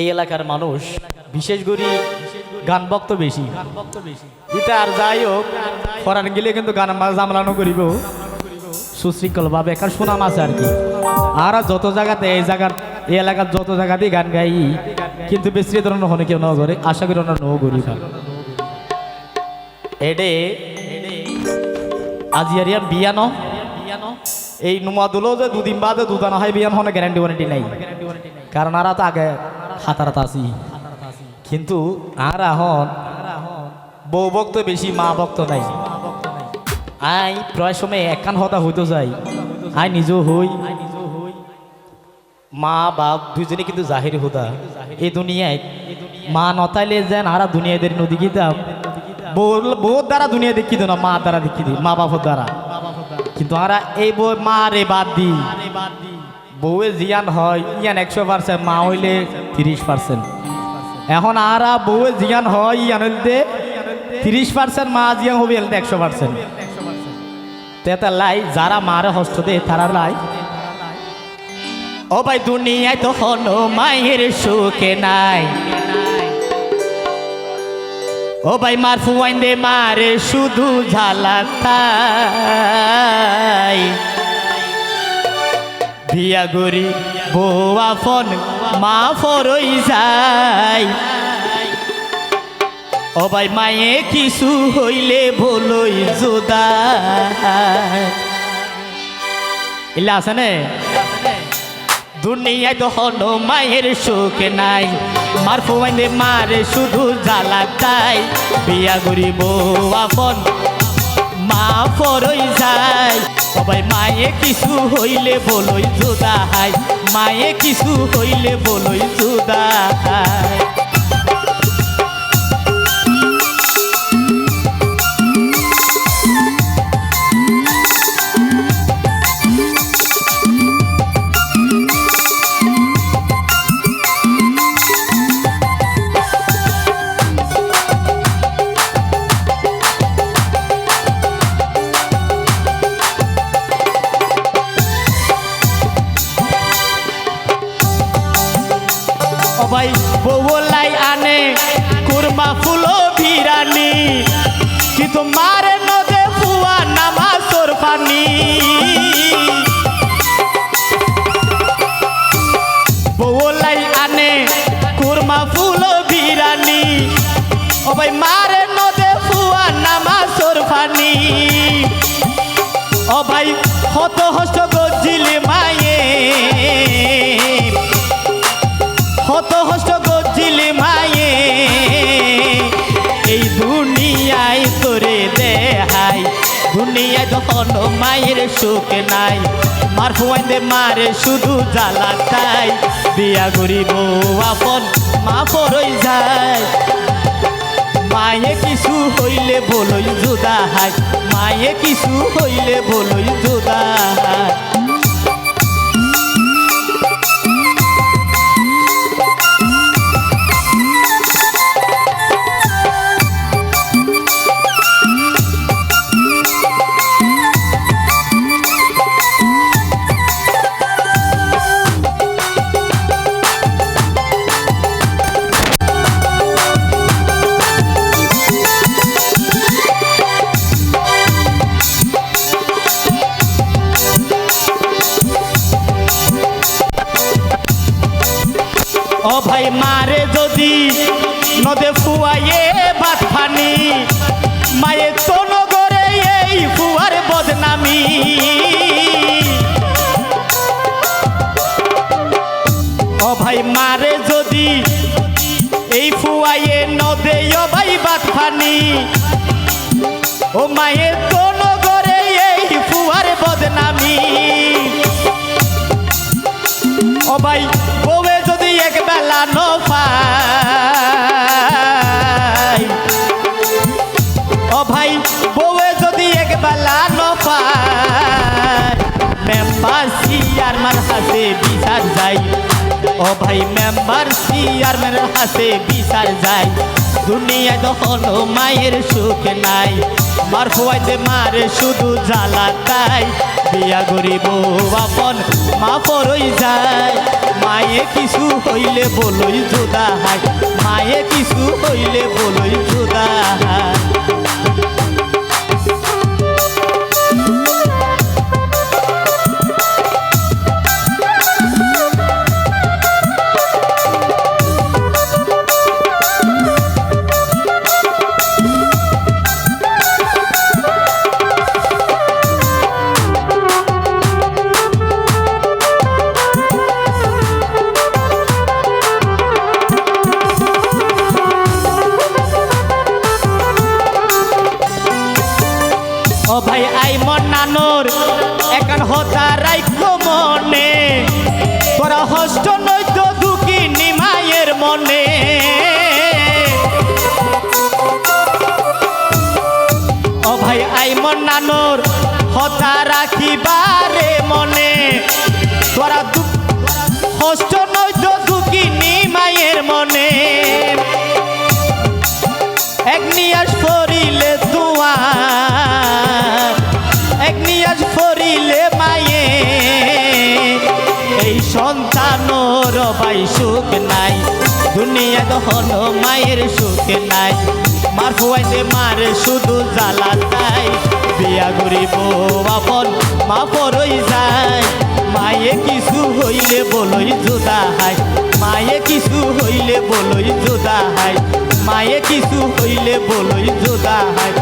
এই এলাকার মানুষ, বিশেষ করে গান ভক্ত বেশি। এটা আর যাই হোক, ফরান গেলে কিন্তু গান জামলানো করিব। সুশৃঙ্খল ভাবে কারণ সুনাম আছে আর কি। আর যত জায়গাতে এই জায়গার, এই এলাকার যত জায়গাতেই গান গাই, কিন্তু বেশি ধরনের হনে কেউ ন করে, আশা করি ওনার নৌ করি এডে আজিয়ারিয়াম বিয়ানো এই নুমাদুলো যে দুদিন বাদে দুদানা হয় বিয়ান হনে গ্যারান্টি ওয়ারেন্টি নাই। কারণ আর তো আগে হাতারাত আছি কিন্তু আর এখন বউ ভক্ত বেশি, মা ভক্ত নাই। আই, প্রায় সময় একান হতা হইতো যাই আই, নিজেও হই। মা, বাপ দুজনে কিন্তু জাহির হুদা। এই দুনিয়ায় মা নতাইলে যেন আরা দুনিয়াদের নদী গীতাম বহুত দ্বারা দুনিয়া দেখি না, মা দ্বারা দেখি দি মা বাপর দ্বারা। কিন্তু আরা এই বই মা রে বাদ দি। বউয়ে জিয়ান হয়, ইয়ান একশো পার্সেন্ট, মা হইলে তিরিশ পার্সেন্ট। এখন আরা বউয়ে জিয়ান হয়, ইয়ান হইলে তিরিশ পার্সেন্ট, মা জিয়ান হবে এলতে একশো পার্সেন্ট। তেতা লাই, যারা মারে হস্ত দে, তারা লাই। ও ভাই, দুনিয়ায় তো হলো মায়ের সুখে নাই। ও ভাই, মার ফুয়াইন দে, মারে শুধু ঝালাতাই ভিয়া গরি বউয়া ফোন, মা ফরই যায়। ভাই, মায়ে কিছু হইলে ভুলই জোদা। ইলা আছে দুনিয়ায় তো হলো মায়ের সুখ নাই। মার ফুয়াইন্দে মারে শুধু জ্বালা তাই বিয়া গরিব আপন মা পরই যায়। সবাই মায়ে কিছু হইলে বলই জুদা হাই মায়ে কিছু হইলে বলই জুদা হাই সবাই বউলাই আনে, কুরমা ফুলো বিরানি। কিন্তু মারে নদে ফুয়া নামা তোর পানি? বউলাই আনে, কুরমা ফুলো বিরানি। সবাই মারে নদে ফুয়া নামা তোর পানি। ও ভাই, হত হস্ত দুনিয়ায় তখন মায়ের সুখ নাই, মার ফুয়াইন্দে মারে শুধু জ্বালা তাই। বিয়া করিব আপন, মা পরই যায়। মায়ে কিছু হইলে বলই জুদা হাই মায়ে কিছু হইলে বলই জুদা হাই ও ভাই মারে যদি নদে ফুয়াইয়ে ভাত ফানি মায়ে তো নগরে এই ফুয়ার বদনামি। ও ভাই মারে যদি এই ফুয়াইয়ে নদে ও ভাই ভাত ফানি ও মায়ে তো নগরে এই ফুয়ার বদনামি। এক বেলা ন পাই মেম্বার চেয়ারম্যান হাসে বিচার যাই ও ভাই মেম্বার চেয়ারম্যান হাসে বিচার যাই দুনিয়া যখন মায়ের সুখ নাই। মার ফুয়াইতে মারে শুধু জ্বালা তাই। বিয়া গরিব আপন মা পরই যায়। মায়ে কিছু হইলে বলই জোদা হাই মায়ে কিছু হইলে বলই ভাই আই মন নানোর এখন হতা রাইখো মনে। তোরা হস্ত নৈত দুঃখী নিমায়ের মনে। ও ভাই, আই মন নানোর হতা রাখিবারে এই সন্তানোর বাই সুখ নাই। দুনিয়া দহন মায়ের সুখ নাই। মার ফুয়াইতে মার শুধু জ্বালা তাই বিয়া গরিব আপন, মা পরই যায়। মায়ে কিছু হইলে বলই জোদা হাই মায়ে কিছু হইলে বলই জোদা হাই মায়ে কিছু হইলে বলই জোদা হাই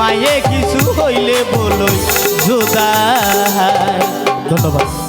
মায়ে কিছু হইলে বলই জোদা হাই ধন্যবাদ।